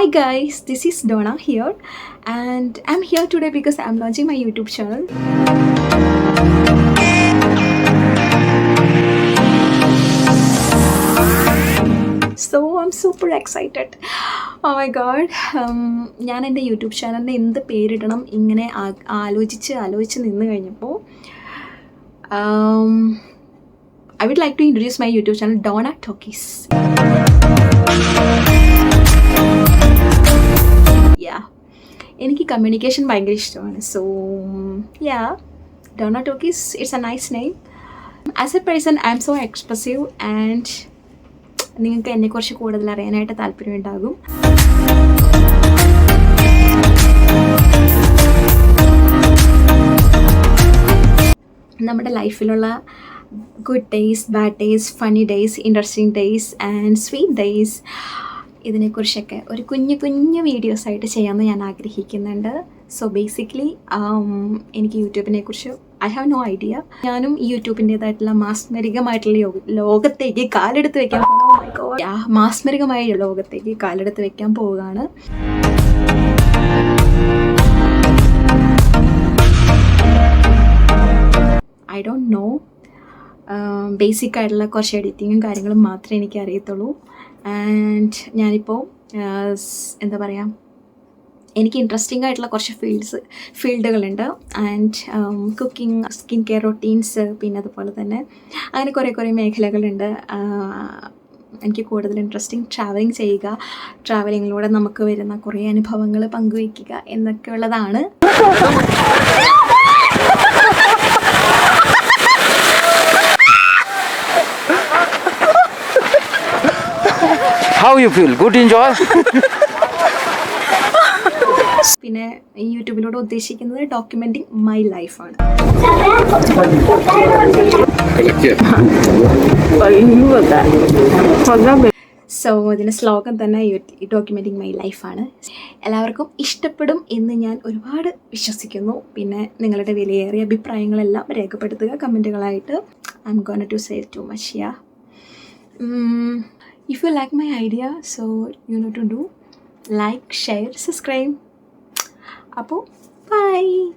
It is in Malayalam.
Hi guys, this is Donna here and I'm here today because I'm launching my YouTube channel. So I'm super excited. Oh my god Um, ഞാൻ എന്റെ യൂട്യൂബ് ചാനലിന് എന്ത് പേരിടണം ഇങ്ങനെ ആലോചിച്ച് ആലോചിച്ച് നിന്ന് കഴിഞ്ഞപ്പോൾ I would like to introduce my YouTube channel Dona Talkies എനിക്ക് കമ്മ്യൂണിക്കേഷൻ ഭയങ്കര ഇഷ്ടമാണ്. So ya Dona is it's a nice name as a person I'm so expressive and നിങ്ങൾക്ക് എന്നെക്കുറിച്ച് കൂടുതൽ അറിയാനായിട്ട് താല്പര്യമുണ്ടാകും നമ്മുടെ ലൈഫിലുള്ള good days bad days funny days interesting days and sweet days ഇതിനെക്കുറിച്ചൊക്കെ ഒരു കുഞ്ഞു കുഞ്ഞു വീഡിയോസ് ആയിട്ട് ചെയ്യാമെന്ന് ഞാൻ ആഗ്രഹിക്കുന്നുണ്ട്. സോ ബേസിക്കലി എനിക്ക് യൂട്യൂബിനെ കുറിച്ച് ഐ ഹാവ് നോ ഐഡിയ ഞാനും യൂട്യൂബിന്റെതായിട്ടുള്ള മാസ്മരികമായിട്ടുള്ള ലോകത്തേക്ക് കാലെടുത്ത് വെക്കാൻ പോകുന്ന. മാസ്മരികമായ ലോകത്തേക്ക് കാലെടുത്ത് വെക്കാൻ പോവുകയാണ്. ഐ ഡോണ്ട് നോ ബേസിക് ആയിട്ടുള്ള കുറച്ച് എഡിറ്റിങ്ങും കാര്യങ്ങളും മാത്രമേ എനിക്ക് അറിയത്തുള്ളൂ. ആൻഡ് ഞാനിപ്പോൾ എന്താ പറയുക എനിക്ക് ഇൻട്രസ്റ്റിംഗ് ആയിട്ടുള്ള കുറച്ച് fields ഫീൽഡുകളുണ്ട്. And cooking skin care routines പിന്നെ അതുപോലെ തന്നെ അങ്ങനെ കുറേ കുറേ മേഖലകളുണ്ട്. എനിക്ക് കൂടുതൽ ഇൻട്രസ്റ്റിംഗ് ട്രാവലിംഗ് ചെയ്യുക ട്രാവലിങ്ങിലൂടെ നമുക്ക് വരുന്ന കുറേ അനുഭവങ്ങൾ പങ്കുവയ്ക്കുക എന്നൊക്കെ ഉള്ളതാണ്. How you feel? Good enjoy? പിന്നെ യൂട്യൂബിലൂടെ ഉദ്ദേശിക്കുന്നത് ഡോക്യുമെന്റിങ് മൈ ലൈഫ് ലൈഫാണ് സോ ഇതിന്റെ ശ്ലോകം തന്നെ ഡോക്യുമെന്റിങ് മൈ ലൈഫാണ് എല്ലാവർക്കും ഇഷ്ടപ്പെടും എന്ന് ഞാൻ ഒരുപാട് വിശ്വസിക്കുന്നു. പിന്നെ നിങ്ങളുടെ വിലയേറിയ അഭിപ്രായങ്ങളെല്ലാം രേഖപ്പെടുത്തുക കമന്റുകളായിട്ട്. I'm gonna say too much If you like my idea, so you know to do like, share, subscribe. Apo, bye.